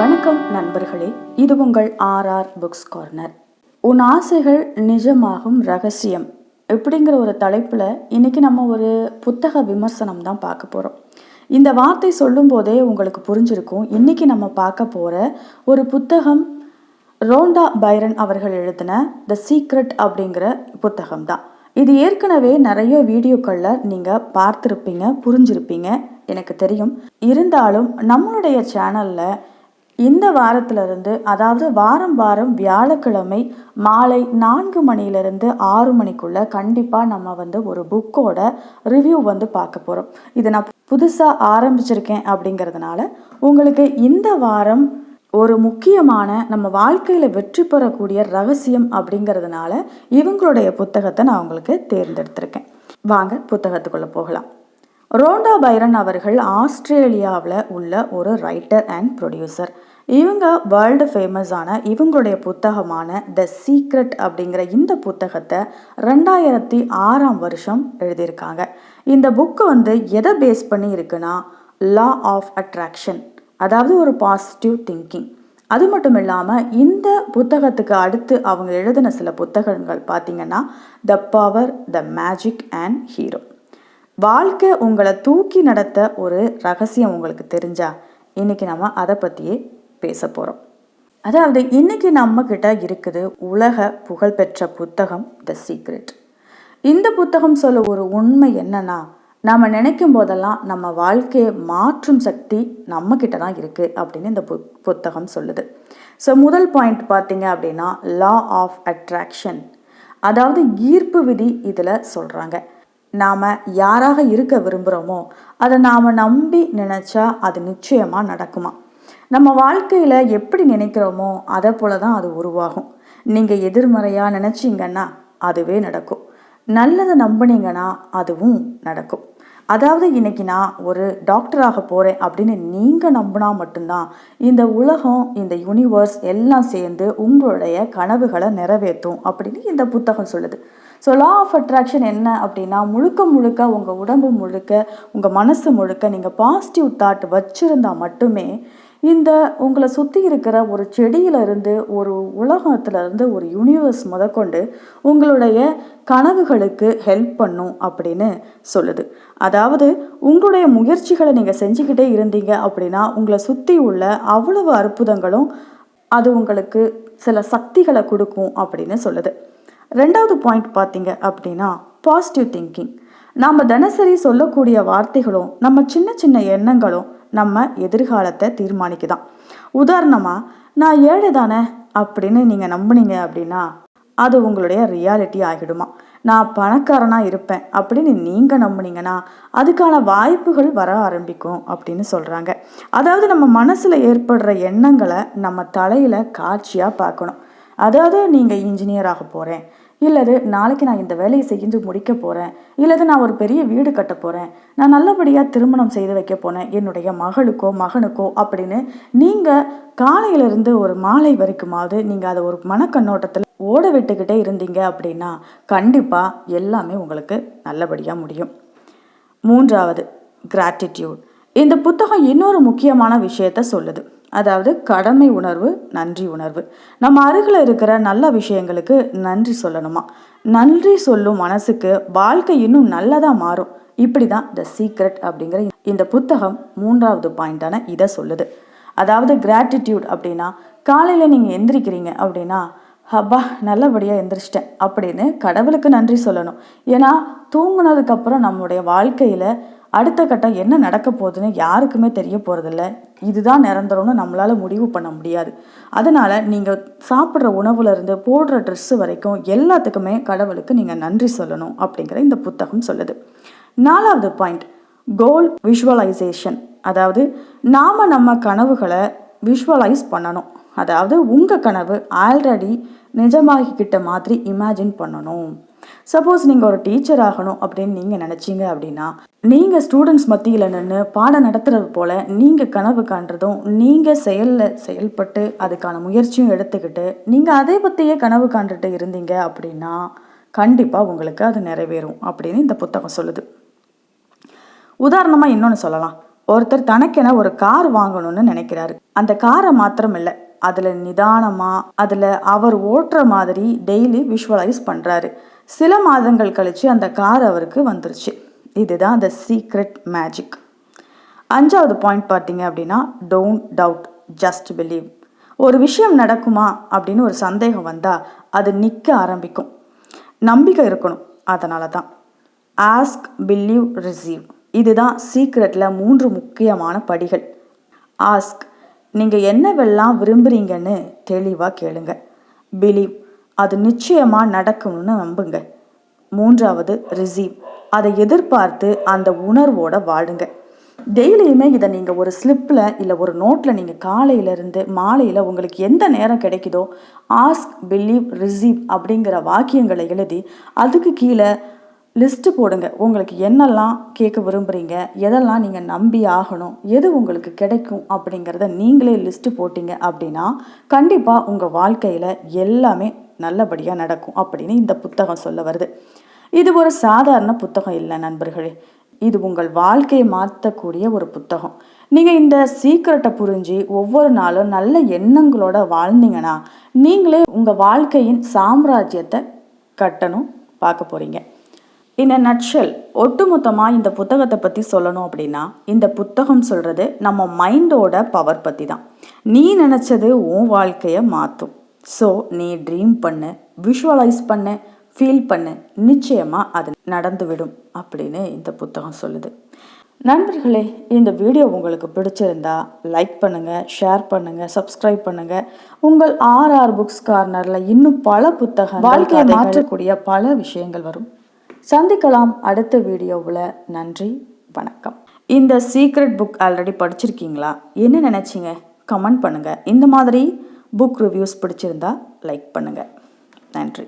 வணக்கம் நண்பர்களே. இது உங்கள் ஆர்ஆர் புக்ஸ் கார்னர் உன் ஆசைகள் நிஜமாகும் ரகசியம் இப்படிங்கிற ஒரு தலைப்பில் இன்னைக்கு நம்ம ஒரு புத்தக விமர்சனம் தான் பார்க்க போகிறோம் இந்த வார்த்தை சொல்லும்போதே உங்களுக்கு புரிஞ்சிருக்கும். இன்னைக்கு நம்ம பார்க்க போகிற ஒரு புத்தகம் ரோண்டா பைரன் அவர்கள் எழுதின த சீக்ரெட் அப்படிங்கிற புத்தகம் தான். இது ஏற்கனவே நிறைய வீடியோக்களில் நீங்கள் பார்த்துருப்பீங்க புரிஞ்சிருப்பீங்க எனக்கு தெரியும். இருந்தாலும் நம்மளுடைய சேனலில் இந்த வாரத்திலிருந்து அதாவது வாரம் வாரம் வியாழக்கிழமை மாலை நான்கு மணியிலிருந்து ஆறு மணிக்குள்ளே கண்டிப்பாக நம்ம வந்து ஒரு புக்கோட ரிவ்யூ வந்து பார்க்க போகிறோம் இதை நான் புதுசாக ஆரம்பிச்சிருக்கேன் அப்படிங்கிறதுனால உங்களுக்கு இந்த வாரம் ஒரு முக்கியமான நம்ம வாழ்க்கையில் வெற்றி பெறக்கூடிய ரகசியம் அப்படிங்கிறதுனால இவங்களுடைய புத்தகத்தை நான் உங்களுக்கு தேர்ந்தெடுத்திருக்கேன். வாங்க புத்தகத்துக்குள்ளே போகலாம். ரோண்டா பைரன் அவர்கள் ஆஸ்திரேலியாவில் உள்ள ஒரு ரைட்டர் அண்ட் ப்ரொடியூசர் இவங்க வேர்ல்டு ஃபேமஸான இவங்களுடைய புத்தகமான த சீக்ரெட் அப்படிங்கிற இந்த புத்தகத்தை ரெண்டாயிரத்தி ஆறாம் வருஷம் எழுதியிருக்காங்க. இந்த புக்கு வந்து எதை பேஸ் பண்ணி இருக்குன்னா லா ஆஃப் அட்ராக்ஷன் அதாவது ஒரு பாசிட்டிவ் திங்கிங் அது மட்டும் இல்லாமல் இந்த புத்தகத்துக்கு அடுத்து அவங்க எழுதின சில புத்தகங்கள் பார்த்தீங்கன்னா the power the magic and hero வாழ்க்கை உங்களை தூக்கி நடத்த ஒரு ரகசியம் உங்களுக்கு தெரிஞ்சா இன்னைக்கு நம்ம அதை பற்றியே பேச போகிறோம் அதாவது இன்னைக்கு நம்ம கிட்ட இருக்குது உலக புகழ்பெற்ற புத்தகம் த சீக்ரெட் இந்த புத்தகம் சொல்ல ஒரு உண்மை என்னன்னா நாம் நினைக்கும் போதெல்லாம் நம்ம வாழ்க்கையை மாற்றும் சக்தி நம்ம கிட்ட தான் இருக்குது அப்படின்னு இந்த புத் புத்தகம் சொல்லுது. ஸோ முதல் பாயிண்ட் பார்த்தீங்க அப்படின்னா லா ஆஃப் அட்ராக்ஷன் அதாவது ஈர்ப்பு விதி இதில் சொல்கிறாங்க நாம் யாராக இருக்க விரும்புகிறோமோ அதை நாம் நம்பி நினச்சா அது நிச்சயமாக நடக்குமா? நம்ம வாழ்க்கையில் எப்படி நினைக்கிறோமோ அதை போல தான் அது உருவாகும். நீங்கள் எதிர்மறையாக நினச்சிங்கன்னா அதுவே நடக்கும். நல்லதை நம்புனீங்கன்னா அதுவும் நடக்கும். அதாவது இன்னைக்கு நான் ஒரு டாக்டராக போகிறேன் அப்படின்னு நீங்கள் நம்பினா மட்டும்தான் இந்த உலகம் இந்த யூனிவர்ஸ் எல்லாம் சேர்ந்து உங்களுடைய கனவுகளை நிறைவேற்றும் அப்படின்னு இந்த புத்தகம் சொல்லுது. ஸோ லா ஆஃப் அட்ராக்ஷன் என்ன அப்படின்னா முழுக்க முழுக்க உங்கள் உடம்பு முழுக்க உங்கள் மனசு முழுக்க நீங்கள் பாசிட்டிவ் தாட் வச்சுருந்தா மட்டுமே இந்த உங்களை சுற்றி இருக்கிற ஒரு செடியிலிருந்து ஒரு உலகத்திலிருந்து ஒரு யூனிவர்ஸ் முதற்கொண்டு உங்களுடைய கனவுகளுக்கு ஹெல்ப் பண்ணும் அப்படின்னு சொல்லுது. அதாவது உங்களுடைய முயற்சிகளை நீங்கள் செஞ்சுக்கிட்டே இருந்தீங்க அப்படின்னா உங்களை சுற்றி உள்ள அவ்வளவு அற்புதங்களும் அது உங்களுக்கு சில சக்திகளை கொடுக்கும் அப்படின்னு சொல்லுது. ரெண்டாவது பாயிண்ட் பார்த்தீங்க அப்படின்னா பாசிட்டிவ் திங்கிங் நாம் தினசரி சொல்லக்கூடிய வார்த்தைகளும் நம்ம சின்ன சின்ன எண்ணங்களும் நம்ம எதிர்காலத்தை தீர்மானிக்குதான். உதாரணமாக நான் ஏழை தானே அப்படின்னு நீங்கள் நம்புனீங்க அப்படின்னா அது உங்களுடைய ரியாலிட்டி ஆகிடுமா? நான் பணக்காரனாக இருப்பேன் அப்படின்னு நீங்கள் நம்புனீங்கன்னா அதுக்கான வாய்ப்புகள் வர ஆரம்பிக்கும் அப்படின்னு சொல்கிறாங்க அதாவது நம்ம மனசில் ஏற்படுற எண்ணங்களை நம்ம தலையில் காட்சியாக பார்க்கணும். அதாவது நீங்கள் இன்ஜினியர் ஆக போகிறேன் இல்லது நாளைக்கு நான் இந்த வேலையை செஞ்சு முடிக்க போகிறேன் இல்லது நான் ஒரு பெரிய வீடு கட்ட போகிறேன் நான் நல்லபடியாக திருமணம் செய்து வைக்க போனேன். என்னுடைய மகளுக்கோ மகனுக்கோ அப்படின்னு நீங்கள் காலையிலிருந்து ஒரு மாலை வரைக்குமாவது நீங்கள் அதை ஒரு மனக்கண்ணோட்டத்தில் ஓட விட்டுக்கிட்டே இருந்தீங்க அப்படின்னா கண்டிப்பாக எல்லாமே உங்களுக்கு நல்லபடியாக முடியும். மூன்றாவது கிராட்டிடியூட் இந்த புத்தகம் இன்னொரு முக்கியமான விஷயத்த சொல்லுது. அதாவது கடமை உணர்வு நன்றி உணர்வு. நம்ம அருகில் இருக்கிற நல்ல விஷயங்களுக்கு நன்றி சொல்லணுமா? நன்றி சொல்லும் மனசுக்கு வாழ்க்கை இன்னும் நல்லதாக மாறும். இப்படி தான் த சீக்ரெட் அப்படிங்கிற இந்த புத்தகம் மூன்றாவது பாயிண்டான இதை சொல்லுது. அதாவது கிராட்டிடியூட் அப்படின்னா காலையில் நீங்கள் எந்திரிக்கிறீங்க அப்படின்னா ஹப்பா நல்லபடியாக எந்திரிச்சிட்டேன் அப்படின்னு கடவுளுக்கு நன்றி சொல்லணும். ஏன்னா தூங்கினதுக்கப்புறம் நம்முடைய வாழ்க்கையில் அடுத்த கட்டம் என்ன நடக்க போகுதுன்னு யாருக்குமே தெரிய போகிறதில்ல இதுதான் நிரந்தரம்னு நம்மளால் முடிவு பண்ண முடியாது. அதனால் நீங்கள் சாப்பிட்ற உணவுலேருந்து போடுற ட்ரெஸ்ஸு வரைக்கும் எல்லாத்துக்குமே கடவுளுக்கு நீங்கள் நன்றி சொல்லணும் அப்படிங்கிற இந்த புத்தகம் சொல்லுது. நாலாவது பாயிண்ட் கோல் விஷுவலைசேஷன் அதாவது நாம் நம்ம கனவுகளை விஷுவலைஸ் பண்ணணும். அதாவது உங்கள் கனவு ஆல்ரெடி நிஜமாகிக்கிட்ட மாதிரி இமேஜின் பண்ணணும். சப்போஸ் நீங்கள் ஒரு டீச்சர் ஆகணும் அப்படின்னு நீங்கள் நினச்சிங்க அப்படின்னா நீங்கள் ஸ்டூடெண்ட்ஸ் மத்தியில் நின்று பாடம் நடத்துறது போல் நீங்கள் கனவு காண்றதும் நீங்கள் செயலில் செயல்பட்டு அதுக்கான முயற்சியும் எடுத்துக்கிட்டு நீங்கள் அதை பற்றியே கனவு காண்டுட்டு இருந்தீங்க அப்படின்னா கண்டிப்பாக உங்களுக்கு அது நிறைவேறும் அப்படின்னு இந்த புத்தகம் சொல்லுது. உதாரணமாக இன்னொன்று சொல்லலாம். ஒருத்தர் தனக்கென ஒரு கார் வாங்கணும்னு நினைக்கிறாரு. அந்த காரை மாத்திரம் இல்லை அதில் நிதானமாக அதில் அவர் ஓட்டுற மாதிரி டெய்லி விஷுவலைஸ் பண்ணுறாரு சில மாதங்கள் கழித்து அந்த கார் அவருக்கு வந்துருச்சு. இதுதான் த சீக்ரெட் மேஜிக் அஞ்சாவது பாயிண்ட் பார்த்தீங்க அப்படின்னா டோன்ட் டவுட் ஜஸ்ட் பிலீவ் ஒரு விஷயம் நடக்குமா அப்படின்னு ஒரு சந்தேகம் வந்தால் அது நிற்க ஆரம்பிக்கும். நம்பிக்கை இருக்கணும் அதனால தான் ஆஸ்க் பிலீவ் ரிசீவ் இதுதான் சீக்ரெட்டில் மூன்று முக்கியமான படிகள். ஆஸ்க் நீங்கள் என்னவெல்லாம் விரும்புகிறீங்கன்னு தெளிவாக கேளுங்க. பிலீவ் அது நிச்சயமாக நடக்கும்னு நம்புங்க. மூன்றாவது ரிசீவ் அதை எதிர்பார்த்து அந்த உணர்வோட வாழுங்க. டெய்லியுமே இதை நீங்கள் ஒரு ஸ்லிப்பில் இல்லை ஒரு நோட்டில் நீங்கள் காலையிலேருந்து மாலையில் உங்களுக்கு எந்த நேரம் கிடைக்குதோ ஆஸ்க் பிலீவ் ரிசீவ் அப்படிங்கிற வாக்கியங்களை எழுதி அதுக்கு கீழே லிஸ்ட்டு போடுங்க. உங்களுக்கு என்னெல்லாம் கேட்க விரும்புகிறீங்க எதெல்லாம் நீங்கள் நம்பி ஆகணும்? எது உங்களுக்கு கிடைக்கும் அப்படிங்கிறத நீங்களே லிஸ்ட்டு போட்டிங்க அப்படின்னா கண்டிப்பாக உங்கள் வாழ்க்கையில் எல்லாமே நல்லபடியாக நடக்கும் அப்படின்னு இந்த புத்தகம் சொல்ல வருது. இது ஒரு சாதாரண புத்தகம் இல்லை நண்பர்களே. இது உங்கள் வாழ்க்கையை மாற்றக்கூடிய ஒரு புத்தகம். நீங்கள் இந்த சீக்கிரட்டை புரிஞ்சு ஒவ்வொரு நாளும் நல்ல எண்ணங்களோட வாழ்ந்தீங்கன்னா நீங்களே உங்கள் வாழ்க்கையின் சாம்ராஜ்யத்தை கட்டணும் பார்க்க போகிறீங்க இந்த நட்ஷல் ஒட்டுமொத்தமாக இந்த புத்தகத்தை பற்றி சொல்லணும் அப்படின்னா இந்த புத்தகம் சொல்கிறது நம்ம மைண்டோட பவர் பற்றி தான் நீ நினச்சது உன் வாழ்க்கையை மாற்றும் ஸோ நீ ட்ரீம் பண்ணு விஷுவலைஸ் பண்ணு ஃபீல் பண்ணு நிச்சயமாக அது நடந்துவிடும் அப்படின்னு இந்த புத்தகம் சொல்லுது. நண்பர்களே இந்த வீடியோ உங்களுக்கு பிடிச்சிருந்தா லைக் பண்ணுங்கள் ஷேர் பண்ணுங்கள் சப்ஸ்கிரைப் பண்ணுங்கள் உங்கள் ஆர்ஆர் புக்ஸ் கார்னரில் இன்னும் பல புத்தகம் வாழ்க்கையை மாற்றக்கூடிய பல விஷயங்கள் வரும். சந்திக்கலாம் அடுத்த வீடியோவில். நன்றி வணக்கம். இந்த சீக்ரெட் புக் ஆல்ரெடி படிச்சிருக்கீங்களா? என்ன நினச்சிங்க? கமெண்ட் பண்ணுங்கள் இந்த மாதிரி புக் ரிவ்யூஸ் பிடிச்சிருந்தா லைக் பண்ணுங்கள் நன்றி.